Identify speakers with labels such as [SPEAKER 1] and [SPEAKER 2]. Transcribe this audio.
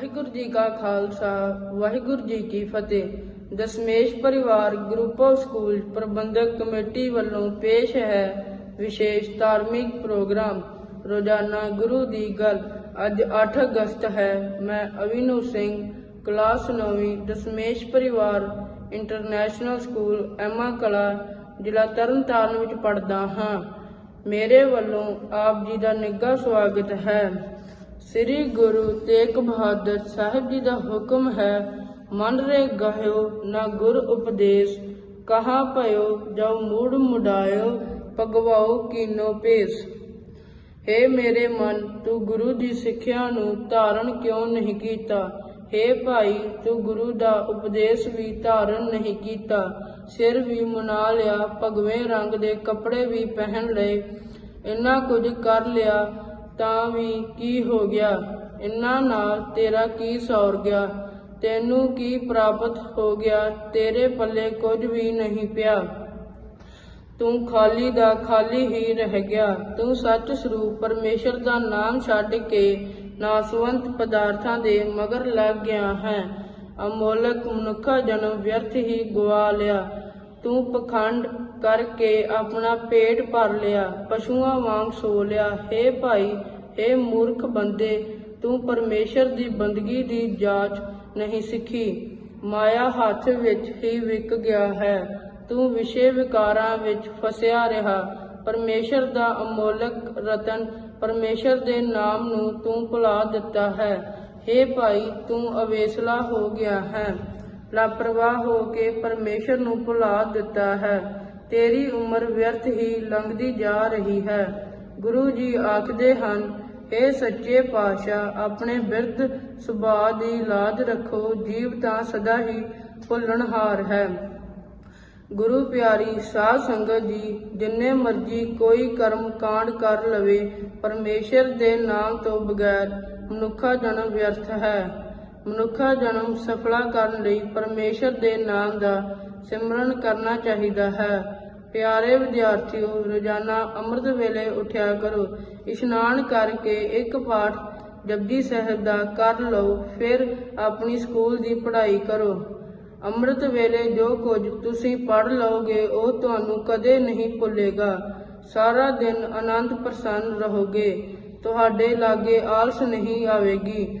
[SPEAKER 1] ਵਾਹਿਗੁਰੂ ਜੀ ਕਾ ਖਾਲਸਾ, ਵਾਹਿਗੁਰੂ ਜੀ ਕੀ ਫਤਿਹ। Dasmesh Parivar group of school Parbandhak committee ਵੱਲੋਂ ਪੇਸ਼ ਹੈ ਵਿਸ਼ੇਸ਼ ਧਾਰਮਿਕ ਪ੍ਰੋਗਰਾਮ। ਰੋਜ਼ਾਨਾ ਗੁਰੂ ਦੀ ਗੱਲ। ਅੱਜ 8 ਅਗਸਤ ਹੈ। ਮੈਂ ਅਵਿਨੂ ਸਿੰਘ, ਕਲਾਸ 9ਵੀਂ Dasmesh Parivar, international school, Emma ਕਲਾ, ਜ਼ਿਲ੍ਹਾ ਤਰਨਤਾਰਨ ਵਿੱਚ ਪੜ੍ਹਦਾ ਹਾਂ। ਮੇਰੇ ਵੱਲੋਂ ਆਪ ਜੀ ਦਾ ਨਿੱਘਾ ਸਵਾਗਤ ਹੈ। ਸ੍ਰੀ ਗੁਰੂ ਤੇਗ ਬਹਾਦਰ ਸਾਹਿਬ ਜੀ ਦਾ ਹੁਕਮ ਹੈ, ਮਨ ਰੇ ਗਹਿਓ ਨਾ ਗੁਰ ਉਪਦੇਸ਼, ਕਹਾ ਭਇਓ ਜੋ ਮੂੜ ਮੁਡਾਇਓ ਭਗਵਾਓ ਕੀਨੋ ਪੇਸ ਹੇ ਮੇਰੇ ਮਨ, ਤੂੰ ਗੁਰੂ ਦੀ ਸਿੱਖਿਆ ਨੂੰ ਧਾਰਨ ਕਿਉਂ ਨਹੀਂ ਕੀਤਾ? ਹੇ ਭਾਈ, ਤੂੰ ਗੁਰੂ ਦਾ ਉਪਦੇਸ਼ ਵੀ ਧਾਰਨ ਨਹੀਂ ਕੀਤਾ। ਸਿਰ ਵੀ ਮੁਨਾ ਲਿਆ, ਭਗਵੇਂ ਰੰਗ ਦੇ ਕੱਪੜੇ ਵੀ ਪਹਿਨ ਲਏ, ਇੰਨਾ ਕੁਝ ਕਰ ਲਿਆ ਤਾਂ ਵੀ ਕੀ ਹੋ ਗਿਆ? ਇੰਨਾ ਨਾਲ ਤੇਰਾ ਕੀ ਸੌਰ ਗਿਆ? ਤੈਨੂੰ ਕੀ ਪ੍ਰਾਪਤ ਹੋ ਗਿਆ? ਤੇਰੇ ਪੱਲੇ ਕੁਝ ਵੀ ਨਹੀਂ ਪਿਆ। ਤੂੰ ਖਾਲੀ ਦਾ ਖਾਲੀ ਹੀ ਰਹਿ ਗਿਆ। ਤੂੰ ਸੱਚ ਸਰੂਪ ਪਰਮੇਸ਼ਰ ਦਾ ਨਾਮ ਛੱਡ ਕੇ ਨਾਸਵੰਤ ਪਦਾਰਥਾਂ ਦੇ ਮਗਰ ਲੱਗ ਗਿਆ ਹੈ। ਅਮੋਲਕ ਮਨੁੱਖਾ ਜਨਮ ਵਿਅਰਥ ਹੀ ਗਵਾ ਲਿਆ। ਤੂੰ ਪਖੰਡ ਕਰਕੇ ਆਪਣਾ ਪੇਟ ਭਰ ਲਿਆ, ਪਸ਼ੂਆਂ ਵਾਂਗ ਸੋ ਲਿਆ। ਹੇ ਭਾਈ, ਹੇ ਮੂਰਖ ਬੰਦੇ, ਤੂੰ ਪਰਮੇਸ਼ਰ ਦੀ ਬੰਦਗੀ ਦੀ ਜਾਂਚ ਨਹੀਂ ਸਿੱਖੀ। ਮਾਇਆ ਹੱਥ ਵਿੱਚ ਹੀ ਵਿਕ ਗਿਆ ਹੈ। ਤੂੰ ਵਿਸ਼ੇ ਵਿਕਾਰਾਂ ਵਿੱਚ ਫਸਿਆ ਰਿਹਾ। ਪਰਮੇਸ਼ਰ ਦਾ ਅਮੋਲਕ ਰਤਨ ਪਰਮੇਸ਼ਰ ਦੇ ਨਾਮ ਨੂੰ ਤੂੰ ਭੁਲਾ ਦਿੱਤਾ ਹੈ। ਹੇ ਭਾਈ, ਤੂੰ ਅਵੇਸਲਾ ਹੋ ਗਿਆ ਹੈ। ਲਾਪਰਵਾਹ ਹੋ ਕੇ ਪਰਮੇਸ਼ਰ ਨੂੰ ਭੁਲਾ ਦਿੱਤਾ ਹੈ। ਤੇਰੀ ਉਮਰ ਵਿਅਰਥ ਹੀ ਲੰਘਦੀ ਜਾ ਰਹੀ ਹੈ। ਗੁਰੂ ਜੀ ਆਖਦੇ ਹਨ ਇਹ ਸੱਚੇ ਪਾਤਸ਼ਾਹ, ਆਪਣੇ ਬਿਰਧ ਸੁਭਾਅ ਦੀ ਲਾਜ ਰੱਖੋ, ਜੀਵ ਤਾਂ ਸਦਾ ਹੀ ਭੁੱਲਣਹਾਰ ਹੈ। ਗੁਰੂ ਪਿਆਰੀ, ਸਾਧ ਸੰਗਤ ਜੀ, ਜਿੰਨੇ ਮਰਜ਼ੀ ਕੋਈ ਕਰਮ ਕਾਂਡ ਕਰ ਲਵੇ, ਪਰਮੇਸ਼ਰ ਦੇ ਨਾਮ ਤੋਂ ਬਗੈਰ ਮਨੁੱਖਾ ਜਨਮ ਵਿਅਰਥ ਹੈ। ਮਨੁੱਖਾ ਜਨਮ ਸਫਲਾ ਕਰਨ ਲਈ ਪਰਮੇਸ਼ਰ ਦੇ ਨਾਮ ਦਾ ਸਿਮਰਨ ਕਰਨਾ ਚਾਹੀਦਾ ਹੈ। ਪਿਆਰੇ ਵਿਦਿਆਰਥੀਓ, ਰੋਜ਼ਾਨਾ ਅੰਮ੍ਰਿਤ ਵੇਲੇ ਉਠਿਆ ਕਰੋ। ਇਸ਼ਨਾਨ ਕਰਕੇ ਇੱਕ ਪਾਠ ਜਪਜੀ ਸਾਹਿਬ ਦਾ ਕਰ ਲਓ, ਫਿਰ ਆਪਣੀ ਸਕੂਲ ਦੀ ਪੜ੍ਹਾਈ ਕਰੋ। ਅੰਮ੍ਰਿਤ ਵੇਲੇ ਜੋ ਕੁਝ ਤੁਸੀਂ ਪੜ੍ਹ ਲਓਗੇ, ਉਹ ਤੁਹਾਨੂੰ ਕਦੇ ਨਹੀਂ ਭੁੱਲੇਗਾ। ਸਾਰਾ ਦਿਨ ਆਨੰਦ ਪ੍ਰਸੰਨ ਰਹੋਗੇ। ਤੁਹਾਡੇ ਲਾਗੇ ਆਲਸ ਨਹੀਂ ਆਵੇਗੀ।